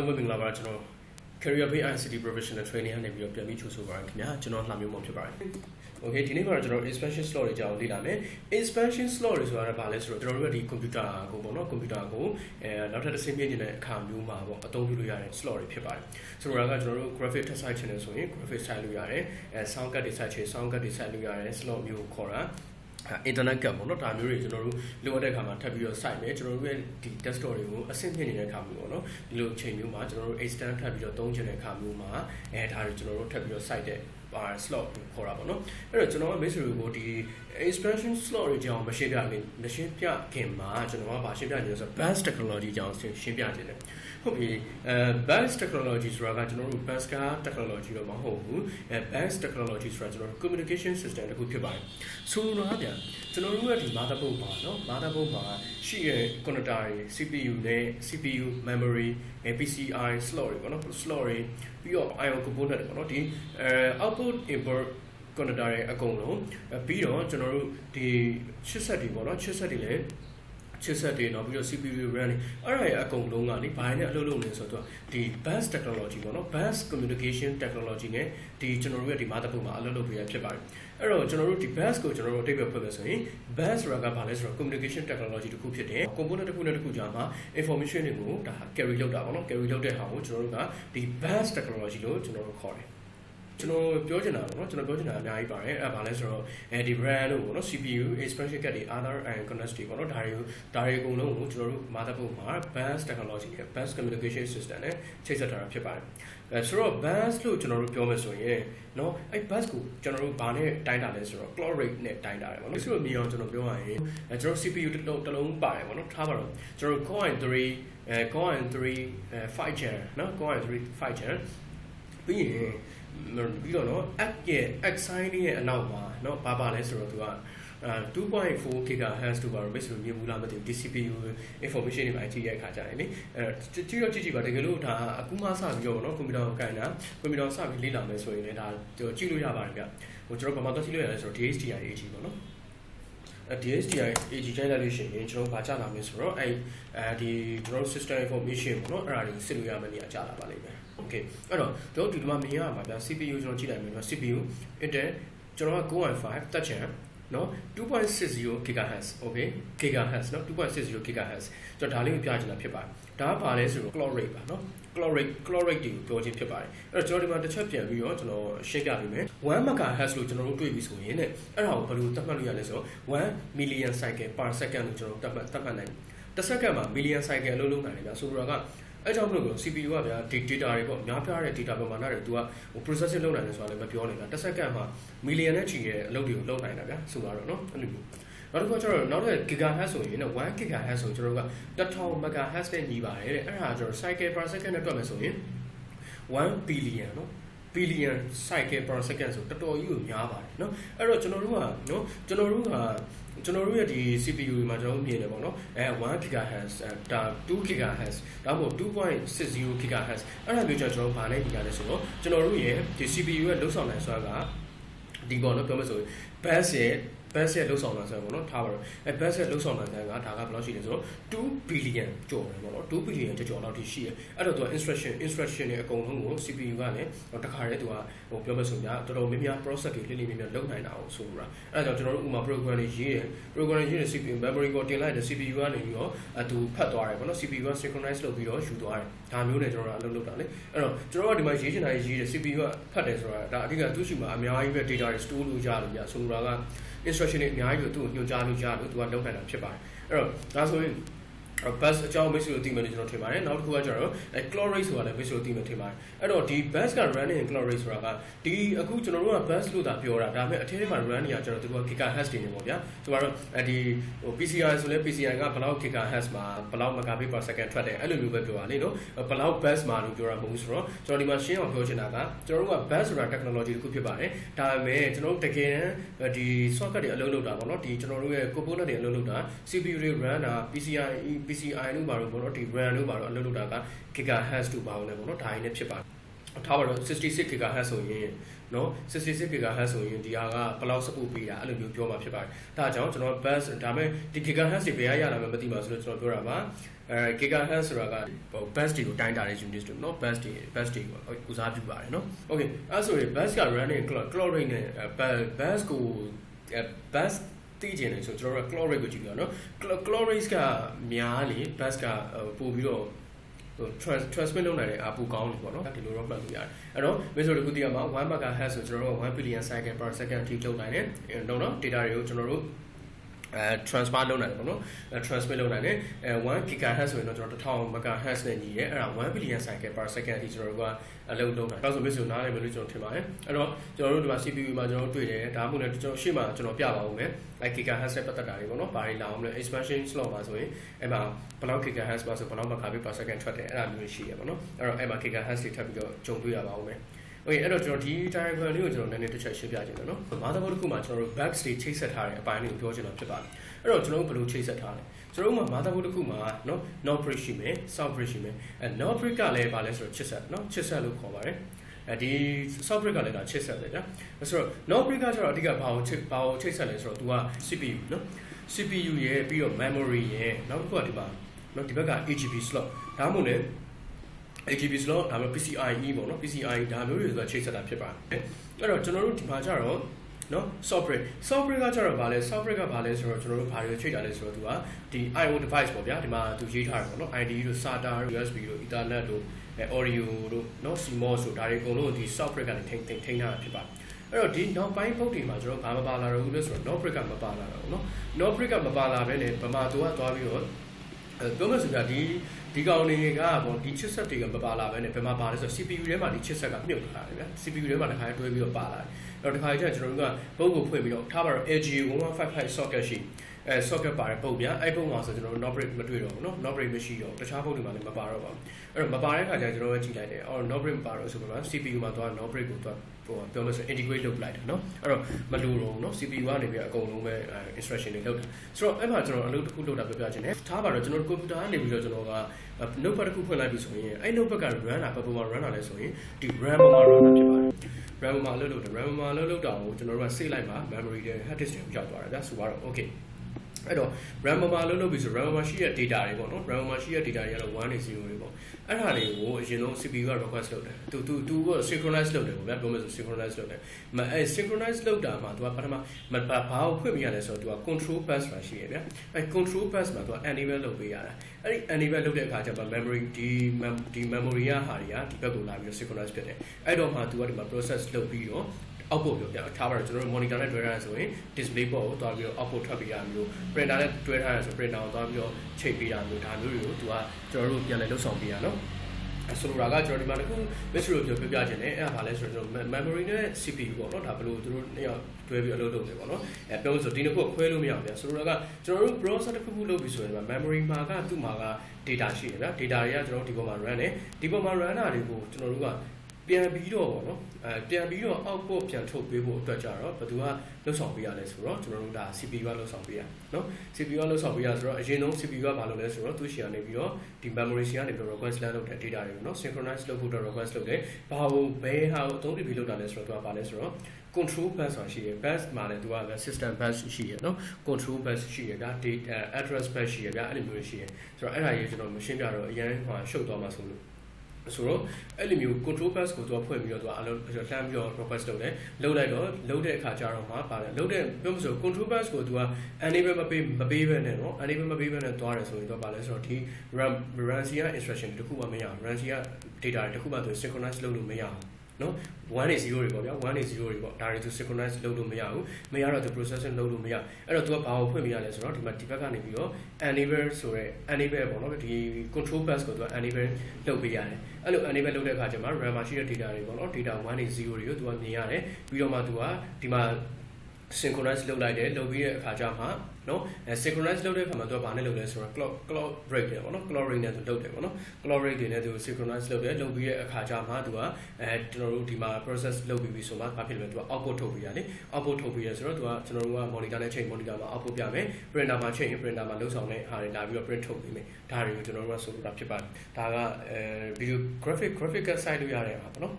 လုံးပဲမင်္ဂလာပါကျွန်တော် Career Pay ICT Professional Training ကနေပြီးတော့ပြန်ပြီးချိုးဆိုပါရခင်ဗျာကျွန်တော်လှမျိုးမောင်ဖြစ်ပါတယ် Okay ဒီနေ့မှာကျွန်တော် expansion slot တွေကြောင်းလေ့လာမယ် expansion slot တွေဆိုတာကဘာလဲဆိုတော့ကျွန်တော်တို့ကဒီ computer ကိုပေါ့နော် computer ကိုအဲနောက်ထပ်တစ်ဆင့်မြင့်နေတဲ့အခါမျိုးမှာပေါ့အသုံးပြုလို့ရတဲ့ slot တွေဖြစ်ပါတယ်ဆိုတော့ကကျွန်တော်တို့ graphic ထပ်ဆိုင်ချင်တယ်ဆိုရင် graphic ဆိုင်လို့ရတယ်အဲ sound card တွေဆိုင်ချင် sound card တွေဆိုင်လို့ရတယ် slot မျိုးကိုခေါ်တာ internet gap ပေါ့နော်ဒါမျိုးတွေကျွန်တော်တို့လိုအပ်တဲ့အခါမှာထပ်ပြီးတော့ site မယ်ကျွန်တော်တို့ရဲ့ဒီ desktop တွေကိုအဆင့်မြင့်နေတဲ့အခါမျိုးပေါ့နော်ဒီလိုအချိန်မျိုးမှာကျွန်တော်တို့ extend ထပ်ပြီးတော့သုံးချင်တဲ့အခါမျိုးမှာအဲဒါတွေကျွန်တော်တို့ထပ်ပြီးတော့ site တဲ့ ပါ slot ကိုခေါ်တာပေါ့နော်အဲ့တော့ကျွန်တော်ကမိတ်ဆွေတွေကိုဒီ expansion slot တွေကြောင်းမရှင်းပြခင်မရှင်းပြခင်မှာကျွန်တော်ကပါရှင်းပြနေလို့ဆိုတော့ bus technology ကြောင်းရှင်းပြခြင်းတယ်ဟုတ်ပြီအဲ bus technology ဆိုတာကကျွန်တော်တို့ bus car technology တော့မဟုတ်ဘူးအဲ bus technology ဆိုတာကျွန်တော်တို့ communication system တစ်ခုဖြစ်ပါတယ်ဆိုလိုတာဗျာကျွန်တော်တို့ကဒီ motherboard ပါနော် motherboard မှာရှိတဲ့ connector တွေ CPU နဲ့ CPU memory နဲ့ PCI slot တွေပေါ့နော် slot တွေပြီးတော့ IO component တွေပေါ့နော်ဒီအဲ output input connector တွေအကုန်လုံးပြီးတော့ကျွန်တော်တို့ဒီချစ်ဆက်တွေပေါ့နော်ချစ်ဆက်တွေလည်း ချစ်ဆက်တွေနောက်ပြီးတော့ CPU RAM တွေအဲ့ဒါရဲ့အကုန်လုံးကနေဘာနဲ့အလုပ်လုပ်နေဆိုတော့ဒီ bus technology ပေါ့နော် bus communication technology နဲ့ဒီကျွန်တော်တို့ရဲ့ဒီ motherboard မှာအလုပ်လုပ်ပေးရဖြစ်ပါတယ်အဲ့တော့ကျွန်တော်တို့ဒီ bus ကိုကျွန်တော်တို့အတိတ်ပဲဖွင့်မယ်ဆိုရင် bus ဆိုတာကဘာလဲဆိုတော့ communication technology တစ်ခုဖြစ်တယ် component တစ်ခုနဲ့တစ်ခုကြားမှာ information တွေကိုဒါ carry လုပ်တာပေါ့နော် carry လုပ်တဲ့ဟာကိုကျွန်တော်တို့ကဒီ bus technology လို့ကျွန်တော်တို့ခေါ်တယ် ကျွန်တော်ပြောချင်တာပေါ့နော်ကျွန်တော်ပြောချင်တာအများကြီးပါတယ်အဲ့ဒါဘာလဲဆိုတော့အဲဒီ brand လို့ပေါ့နော် CPU expansion card တွေ other and connect တွေပေါ့နော်ဒါတွေကိုဒါတွေအကုန်လုံးကိုကျွန်တော်တို့ motherboard မှာ bus technology နဲ့ bus communication system နဲ့ချိတ်ဆက်ထားတာဖြစ်ပါတယ်အဲဆိုတော့ bus လို့ကျွန်တော်တို့ပြောမယ်ဆိုရင်เนาะအဲ့ bus ကိုကျွန်တော်တို့ဘာနဲ့တိုင်းတာလဲဆိုတော့ clock rate နဲ့တိုင်းတာတယ်ပေါ့နော်ဆိုတော့မြေအောင်ကျွန်တော်ပြောရရင်အဲကျွန်တော် CPU တစ်လုံးတစ်လုံးပါတယ်ပေါ့နော်ထားပါတော့ကျွန်တော် Core i3 အဲ Core i3 5 gen เนาะ Core i3 5 gen ပြီးရင် ပြီးတော့နော် app ရဲ့ app sign ရဲ့အနောက်မှာနော်ဘာပါလဲဆိုတော့သူက2.4 GHz တို့ကတော့မိတ်ဆွေမြင်ဘူးလားမသိဘူး DCPU information တွေပါကြည့်ရခါကြတယ်လေအဲကြည့်တော့ကြည့်ကြည့်ပါတကယ်လို့ဒါအခုမှစပြီးတော့ဗောနော်ကွန်ပျူတာကိုကင်တာကွန်ပျူတာစပြီးလေ့လာမယ်ဆိုရင်လည်းဒါကြည့်လို့ရပါတယ်ဗျဟိုကျွန်တော်ဘာမှတော့ကြည့်လို့ရလဲဆိုတော့ DHDI AG ဗောနော် DSTI AG ကြိုက်လိုက်လို့ရှိရင်ကျွန်တော်ဗာကြလာမယ်ဆိုတော့အဲဒီကျွန်တော် system information ပေါ့နော်အဲ့ဒါတွေစစ်လို့ရမယ့်နေရာကြလာပါလိမ့်မယ် okay အဲ့တော့တို့ဒီမှာမြင်ရမှာဗျာ CPU ကျွန်တော်ကြည့်လိုက်မယ်နော် CPU Intel ကျွန်တော်က9.5 touch channel နော်2.60 GHz okay GHz နော်2.60 GHz ကျွန်တော်ဒါလေးကိုပြချင်တာဖြစ်ပါတယ်ဒါကဘာလဲဆိုတော့ clock rate ပါနော် clock rate clock rate တွေကိုပြောချင်းဖြစ်ပါတယ်အဲ့တော့ကျွန်တော်ဒီမှာတစ်ချက်ပြန်ပြီးတော့ကျွန်တော်ရှင်းပြပေးမယ်1 MHz လို့ကျွန်တော်တို့တွေ့ပြီဆိုရင်တဲ့အဲ့ဒါကိုဘယ်လိုသတ်မှတ်လို့ရလဲဆိုတော့1 million cycle per second လို့ကျွန်တော်တို့သတ်မှတ်သတ်မှတ်နိုင်တစ်စက္ကန့်မှာ million cycle လို့လုပ်နိုင်တယ်ဗျာဆိုတော့က အဲကြောင့်မလို့ CPU ကဗျာ data တွေပေါ့များပြားတဲ့ data ပမာဏတွေ तू ကဟို processing လုပ်နိုင်တယ်ဆိုတာလည်းမပြောနေတာတစ်စက္ကန့်မှာ million နဲ့ချီတဲ့အလုပ်တွေကိုလုပ်နိုင်တာဗျာဆိုတော့เนาะအဲ့လိုမျိုးနောက်တစ်ခုကျတော့နောက်တစ် gigahertz ဆိုရင်တော့1 gigahertz ဆိုကျွန်တော်တို့က1000 megahertz နဲ့ညီပါတယ်တဲ့အဲ့ဒါကျတော့ cycle per second နဲ့တွက်မယ်ဆိုရင်1 billion เนาะ billion cycle per second ဆိုတော်တော်ကြီးကိုများပါတယ်เนาะအဲ့တော့ကျွန်တော်တို့ကเนาะကျွန်တော်တို့ကကျွန်တော်တို့ရဲ့ဒီ CPU တွေမှာကျွန်တော်တို့မြင်တယ်ပေါ့နော်အဲ1 GHz ဒါ2 GHz ဒါမှမဟုတ်2.60 GHz အဲ့ဒါမျိုးကျွန်တော်တို့ဗာနဲ့ညီရတယ်ဆိုတော့ကျွန်တော်တို့ရဲ့ဒီ CPU ရဲ့လုံဆောင်နိုင်စွမ်းကဒီပေါ့နော်ပြောမယ်ဆိုရင် bus ရဲ့ bus ရဲ့လုံဆောင်နိုင်စွမ်းပေါ့နော်ထားပါတော့အဲ bus ရဲ့လုံဆောင်နိုင်စွမ်းကဒါကဘယ်လောက်ရှိလဲဆိုတော့2 billion ကျော်တယ်ပေါ့နော်2 billion ကျော်ကျော်လောက်ထိရှိတယ်အဲ့တော့သူက instruction instruction တွေအကုန်လုံးကို CPU ကလည်းတခါတည်းသူကဟိုပြောမယ်ဆိုရင်တော်တော်များများ process တွေလိမ့်လိမ့်များများလုပ်နိုင်တာအောင်ဆိုတာအဲ့ဒါကြောင့်ကျွန်တော်တို့ဥမာ program တွေရေးတယ် program တွေရေးတယ် CPU memory ကိုတင်လိုက်တယ် CPU ကနေပြီးတော့အတူဖတ်သွားတယ်ပေါ့နော် CPU က synchronize လုပ်ပြီးတော့ယူသွားတယ်ဒါမျိုးနဲ့ကျွန်တော်တို့အလုပ်လုပ်တာလေအဲ့တော့ကျွန်တော်တို့ကဒီမှာရေးချင်တာရေးတယ် CPU ကဖတ်တယ်ဆိုတာဒါအဓိကသူ့ရှိမှာအများကြီးပဲ data တွေ store လုပ်ကြလို့ပြဆိုတာက instruction တွေအများကြီးကိုသူ့ကိုညွှန်ကြားလို့ကြားလို့သူကလုပ်နိုင်တာဖြစ်ပါတယ်အဲ့တော့ဒါဆိုရင် bus အကြောင်းမိတ်ဆွေတို့သိမယ်လို့ကျွန်တော်ထင်ပါတယ်နောက်တစ်ခုကကျတော့အဲ clock rate ဆိုတာလည်းမိတ်ဆွေတို့သိမယ်ထင်ပါတယ်အဲ့တော့ဒီ bus က running clock rate ဆိုတာကဒီအခုကျွန်တော်တို့က bus လို့သာပြောတာဒါပေမဲ့အထက်ထဲမှာ run နေရကျတော့သူက gigahertz တွေနေပေါ့ဗျာဆိုတော့အဲဒီဟို PCI ဆိုလဲ PCI ကဘယ်လောက် gigahertz မှာဘယ်လောက် megabit per second ထွက်တယ်အဲ့လိုမျိုးပဲပြောတာလေနော်ဘယ်လောက် bus မှာလို့ပြောတာမဟုတ်ဘူးဆိုတော့ကျွန်တော်ဒီမှာရှင်းအောင်ပြောချင်တာကကျွန်တော်တို့က bus ဆိုတာ technology တစ်ခုဖြစ်ပါတယ်ဒါပေမဲ့ကျွန်တော်တို့တကယ်တမ်းဒီ socket တွေအလုပ်လုပ်တာပေါ့နော်ဒီကျွန်တော်တို့ရဲ့ component တွေအလုပ်လုပ်တာ CPU တွေ run တာ PCI PCI လို့ပါတော့ပေါ့နော်ဒီ RAM လို့ပါတော့အလုပ်လုပ်တာက gigahertz တို့ပါအောင်လည်းပေါ့နော်ဒါရင်းနဲ့ဖြစ်ပါတယ်ထားပါတော့66 GHz ဆိုရင်နော်66 GHz ဆိုရင်ဒီဟာကဘယ်လောက် support ပေးတာအဲ့လိုမျိုးပြောမှာဖြစ်ပါတယ်ဒါကြောင့်ကျွန်တော် bus ဒါပေမဲ့ဒီ GHz တွေဘယ်ရရလာမှမသိပါဘူးဆိုတော့ကျွန်တော်ပြောတာပါအဲ GHz ဆိုတာကဟို bus တွေကိုတိုင်းတာတဲ့ unit တွေနော် bus တွေ bus တွေကိုဦးစားပြုပါတယ်နော် okay အဲ့ဆိုရင် bus က running clock clock rate နဲ့ bus ကို bus သိကျင်တယ်ဆိုကျွန်တော်တို့ clock rate ကိုကြည့်ပြရအောင်နော် clock rate ကများလေ bus ကပို့ပြီးတော့ဟို transmit လုပ်နိုင်တဲ့အပူကောင်းတယ်ပေါ့နော်ဒီလိုတော့မှတ်လို့ရတယ်အဲ့တော့ meso တခုတည်းကမှာ1 megahertz ဆိုကျွန်တော်တို့1 billion cycle per second ထိလုပ်နိုင်တယ်တော့နော် data တွေကိုကျွန်တော်တို့ အဲ transfer လုပ်နိုင်တယ်ပေါ့နော်အဲ transmit လုပ်နိုင်တယ်အဲ1 gigahertz ဆိုရင်တော့ကျွန်တော်1000 megahertz နဲ့ညီရဲအဲ့ဒါ1 billion cycle per second အထိကျွန်တော်တို့ကအလုပ်လုပ်နိုင်တယ်။ဒါဆို meso နားလည်မယ်လို့ကျွန်တော်ထင်ပါတယ်။အဲ့တော့ကျွန်တော်တို့ဒီမှာ CPU မှာကျွန်တော်တို့တွေ့တယ်ဒါမှမဟုတ်လည်းကျွန်တော်ရှေ့မှာကျွန်တော်ပြပါဦးမယ်။အဲ gigahertz နဲ့ပတ်သက်တာတွေပေါ့နော်။ဘာတွေလာအောင်လဲ expansion slot မှာဆိုရင်အဲ့မှာဘယ်လောက် gigahertz ပါဆိုဘယ်လောက် megabit per second ထွက်တယ်အဲ့ဒါမျိုးရှိရပါတော့။အဲ့တော့အဲ့မှာ gigahertz တွေထပ်ပြီးတော့ဂျုံတွေ့ရပါဦးမယ်။ Okay အဲ့တော့ကျွန်တော်ဒီ diagram လေးကိုကျွန်တော်နည်းနည်းတစ်ချက်ရှင်းပြချင်တယ်နော်။မာသာဘောတစ်ခုမှာကျွန်တော်တို့ back stage ချိတ်ဆက်ထားတဲ့အပိုင်းလေးကိုပြောချင်တာဖြစ်ပါတယ်။အဲ့တော့ကျွန်တော်တို့ဘယ်လိုချိတ်ဆက်ထားလဲ။ကျွန်တော်တို့မှာမာသာဘောတစ်ခုမှာနော် north bridge ရှိမယ် south bridge ရှိမယ်။အဲ north bridge ကလည်းဘာလဲဆိုတော့ချစ်ဆက်နော်ချစ်ဆက်လို့ခေါ်ပါတယ်။အဲဒီ south bridge ကလည်းဒါချစ်ဆက်ပဲကြာ။ဆိုတော့ north bridge ကကျတော့အဓိကဘာကိုချိတ်ဘာကိုချိတ်ဆက်လဲဆိုတော့ तू က CPU နော် CPU ရဲ့ပြီးတော့ memory ရဲ့နောက်တစ်ခုကဒီမှာနော်ဒီဘက်က AGP slot ဒါမှမဟုတ်လေ AGP slot ဒါမှ PCIe ပေါ့နော် PCIe ဒါမျိုးတွေဆိုတာချိတ်ဆက်တာဖြစ်ပါတယ်အဲ့တော့ကျွန်တော်တို့ဒီမှာကျတော့နော် software software ကကျတော့ဗာလဲ software ကဗာလဲဆိုတော့ကျွန်တော်တို့ဘာတွေချိတ်တာလဲဆိုတော့သူကဒီ IO device ပေါ့ဗျာဒီမှာသူရေးထားတယ်ပေါ့နော် ID တို့ SATA တို့ USB တို့ Ethernet တို့ audio တို့နော် CMOS တို့ဒါတွေအကုန်လုံးဒီ software ကနေထိန်းထိန်းထိန်းထားတာဖြစ်ပါတယ်အဲ့တော့ဒီနောက်ပိုင်းပုတ်တွေမှာကျွန်တော်ဘာမပါလာတော့ဘူးလို့ဆိုတော့ Norbrick ကမပါလာတော့ဘူးเนาะ Norbrick ကမပါလာပဲနဲ့ဗမာသူကသွားပြီးတော့အဲ ပြောမှဆိုပြဒီဒီကောင်တွေကပေါ့ဒီ chipset တွေကမပါလာပဲနဲ့ဘယ်မှာပါလဲဆိုတော့ CPU ထဲမှာဒီ chipset ကမြုပ်ထားတယ်ဗျာ CPU ထဲမှာတစ်ခါတွဲပြီးတော့ပါလာတယ်အဲ့တော့တစ်ခါကျကျွန်တော်တို့ကပုတ်ကိုဖွင့်ပြီးတော့ထားပါတော့ LG 1155 socket ရှိ အဲ socket ပါတဲ့ပုတ်ဗျာအဲ့ပုတ်မှာဆိုကျွန်တော်တို့ Norbrick မတွေ့တော့ဘူးเนาะ Norbrick မရှိတော့တခြားပုတ်တွေမှာလည်းမပါတော့ပါဘူးအဲ့တော့မပါတဲ့ခါကျကျွန်တော်ကကြည့်လိုက်တယ်အော် Norbrick မပါတော့ဆိုတော့ CPU မှာသွား Norbrick ကိုသွားဟိုပြောလို့ဆို integrate လုပ်လိုက်တာเนาะအဲ့တော့မလိုတော့ဘူးเนาะ CPU ကနေပြီးအကုန်လုံးပဲ instruction တွေလုပ်တာဆိုတော့အဲ့မှာကျွန်တော်အလုပ်တစ်ခုလုပ်တာပြောပြချင်တယ်ထားပါတော့ကျွန်တော် computer ကနေပြီးတော့ကျွန်တော်က notepad တစ်ခုဖွင့်လိုက်ပြီဆိုရင်အဲ့ notepad က run တာဘယ်ပုံမှာ run တာလဲဆိုရင်ဒီ RAM ပေါ်မှာ run တာဖြစ်ပါတယ် RAM မှာလှုပ်လို့တယ် RAM မှာလှုပ်လို့တာကိုကျွန်တော်တို့က save လိုက်ပါ memory တွေ hard disk တွေရောက်သွားတယ်ဗျာဆိုတော့ okay အဲ့တော့ RAM မှာလှုပ်လို့ပြီဆို RAM မှာရှိတဲ့ data တွေပေါ့နော် RAM မှာရှိတဲ့ data တွေကတော့1နဲ့0တွေပေါ့အဲ့ဒါတွေကိုအရင်ဆုံး CPU က request လုပ်တယ်သူသူသူက synchronize လုပ်တယ်ပေါ့ဗျာပြောမယ်ဆို synchronize လုပ်တယ်မအဲ synchronize လုပ်တာမှာသူကပထမမဘာကိုဖွင့်ပြရလဲဆိုတော့သူက control bus မှာရှိရဗျာအဲ control bus မှာသူက enable လုပ်ပေးရတာအဲ့ဒီ enable လုပ်တဲ့အခါကျတော့ memory ဒီဒီ memory ရဟာတွေကဒီဘက်ကိုလာပြီးတော့ synchronize ဖြစ်တယ်အဲ့တော့မှသူကဒီမှာ process လုပ်ပြီးတော့ output ပြောပြထားပါတော့ကျွန်တော်တို့ monitor နဲ့တွဲထားရဆိုရင် display board ကိုသွားပြီးတော့ output ထွက်ပေးရမျိုး printer နဲ့တွဲထားရဆို printer ကိုသွားပြီးတော့ချိန်ပေးရမျိုးဒါမျိုးတွေကိုသူကကျွန်တော်တို့ပြန်လည်လုပ်ဆောင်ပေးရနော်ဆိုလိုတာကကျွန်တော်ဒီမှာတခု mystery ကိုပြောပြချင်တယ်အဲ့ဒါဘာလဲဆိုတော့ memory နဲ့ CPU ပေါ့နော်ဒါဘယ်လိုသူတို့နှစ်ယောက်တွဲပြီးအလုပ်လုပ်နေပေါ့နော်အဲပြောလို့ဆိုဒီနှစ်ခုခွဲလို့မရဘူးဗျဆိုလိုတာကကျွန်တော်တို့ browser တစ်ခုခုလုပ်ပြီးဆိုရင် memory မှာကသူ့မှာက data ရှိတယ်ဗျ data တွေကကျွန်တော်တို့ဒီပေါ်မှာ run တယ်ဒီပေါ်မှာ run တာတွေကိုကျွန်တော်တို့က ပြန်ပြီးတော့ပေါ့နော်အဲပြန်ပြီးတော့ output ပြန်ထုတ်ပေးဖို့အတွက်ကြတော့ဘယ်သူကလှုပ်ဆောင်ပေးရလဲဆိုတော့ကျွန်တော်တို့ဒါ CPU ကလှုပ်ဆောင်ပေးရနော် CPU ကလှုပ်ဆောင်ပေးရဆိုတော့အရင်ဆုံး CPU ကဘာလုပ်လဲဆိုတော့သူ့ရှီကနေပြီးတော့ဒီ memory ရှီကနေပြီးတော့ request လမ်းလုပ်တဲ့ data တွေကိုနော် synchronize လုပ်ဖို့တော့ request လုပ်တယ်ဘာလို့ဘယ်ဟာကိုအသုံးပြုပြီးလုပ်တာလဲဆိုတော့သူကဘာလဲဆိုတော့ control bus ဆိုတာရှိရယ် bus မှာလည်းသူက system bus ရှိရယ်နော် control bus ရှိရယ်ဒါ data address bus ရှိရယ်ဗျအဲ့လိုမျိုးရှိရယ်ဆိုတော့အဲ့ဒါကြီးကျွန်တော်မရှင်းပြတော့အရင်ဟိုရှုပ်သွားမှာဆိုလို့ ဆိုတော့အဲ့လိုမျိုး control bus ကိုသူကဖွင့်ပြီးတော့သူကအလုပ်လှမ်းပြီးတော့ request လုပ်တယ်လုပ်လိုက်တော့လုပ်တဲ့အခါကျတော့မှပါတယ်လုပ်တဲ့ပြောမဆို control bus ကိုသူက enable မပေးမပေးဘဲနဲ့နော် enable မပေးဘဲနဲ့သွားတယ်ဆိုရင်တော့ပါလဲဆိုတော့ဒီ RAM RAM စီက instruction တခုမှမရဘူး RAM စီက data တခုမှသူ synchronize လုပ်လို့မရဘူး နော်1နဲ့0တွေပေါ့ဗျာ1နဲ့0တွေပေါ့ဒါတွေသူ synchronize လုပ်လို့မရဘူးမရတော့သူ processing လုပ်လို့မရအဲ့တော့သူကဘာကိုဖွင့်ပြရလဲဆိုတော့ဒီမှာဒီဘက်ကနေပြီးတော့ enable ဆိုရဲ enable ပေါ့နော်ဒီ control bus ကိုသူက enable လုပ်ပေးရတယ်အဲ့လို enable လုပ်တဲ့အခါကျမှ RAM မှာရှိတဲ့ data တွေပေါ့နော် data 1နဲ့0တွေကိုသူကမြင်ရတယ်ပြီးတော့မှသူကဒီမှာ synchronize လုပ်လိုက်တယ်လုပ်ပြီးတဲ့အခါကျမှနော်အဲ synchronize လုပ်တဲ့အခါမှာသူကဘာနဲ့လုပ်လဲဆိုတော့ clock clock break တယ်ပေါ့နော် clock rate နဲ့သူလုပ်တယ်ပေါ့နော် clock rate တွေနဲ့သူ synchronize လုပ်တယ်လုပ်ပြီးတဲ့အခါကျမှသူကအဲကျွန်တော်တို့ဒီမှာ process လုပ်ပြီးပြီဆိုမှဘာဖြစ်လဲသူက output ထုတ်ပြီးရတယ် output ထုတ်ပြီးရဆိုတော့သူကကျွန်တော်တို့က monitor နဲ့ချိန် monitor မှာ output ပြမယ် printer မှာချိန် printer မှာလုပ်ဆောင်တဲ့ဟာတွေလာပြီးတော့ print ထုတ်ပေးမယ်ဒါတွေကိုကျွန်တော်တို့ကဆိုလိုတာဖြစ်ပါတယ်ဒါကအဲ video graphic graphical site လို့ရတယ်ပါပေါ့နော်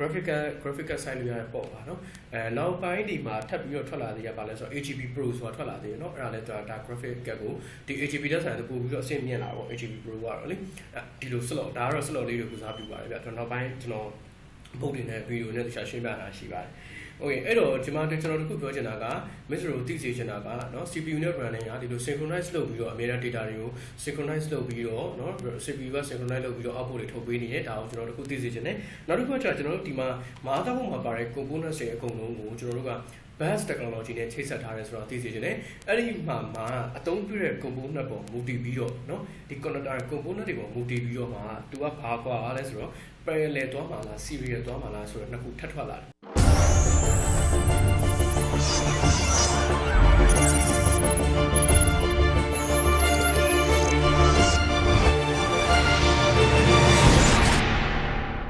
graphical graphical site လို့ရတဲ့ပေါ့ပါเนาะအဲနောက်ပိုင်းဒီမှာထပ်ပြီးတော့ထွက်လာသေးရပါလဲဆိုတော့ AGB Pro ဆိုတာထွက်လာသေးရเนาะအဲ့ ဒါလည်းဒါဒါ graphic ကကိုဒီ AGB တက်ဆိုင်တော့ပို့ပြီးတော့အဆင့်မြင့်လာပေါ့ AGB Pro ကတော့လေအဲဒီလို slot ဒါကတော့ slot လေးတွေကိုစားပြပါတယ်ဗျကျွန်တော်နောက်ပိုင်းကျွန်တော်ပုံတွေနဲ့ဗီဒီယိုနဲ့တခြားရှင်းပြတာရှိပါတယ်โอเคအဲ့တော့ဒီမှာကျွန်တော်တို့ခုပြောချင်တာက Mr. တို့သိစေချင်တာကเนาะ CPU နဲ့ RAM နဲ့ကဒီလို synchronize လုပ်ပြီးတော့အများအား data တွေကို synchronize လုပ်ပြီးတော့เนาะ CPU က synchronize လုပ်ပြီးတော့ output တွေထုတ်ပေးနေတယ်ဒါကိုကျွန်တော်တို့ခုသိစေချင်တယ်နောက်တစ်ခုကကျကျွန်တော်တို့ဒီမှာမအားသားဖို့မှာပါတဲ့ components တွေအကုန်လုံးကိုကျွန်တော်တို့က bus technology နဲ့ချိတ်ဆက်ထားတယ်ဆိုတော့သိစေချင်တယ်အဲ့ဒီမှာမှာအသုံးပြုတဲ့ component ပေါ်မူတည်ပြီးတော့เนาะဒီ connector component တွေပေါ်မူတည်ပြီးတော့မှာသူကဘာကွာလဲဆိုတော့ parallel သွားမှာလား serial သွားမှာလားဆိုတော့နှစ်ခုထပ်ထွက်လာတယ်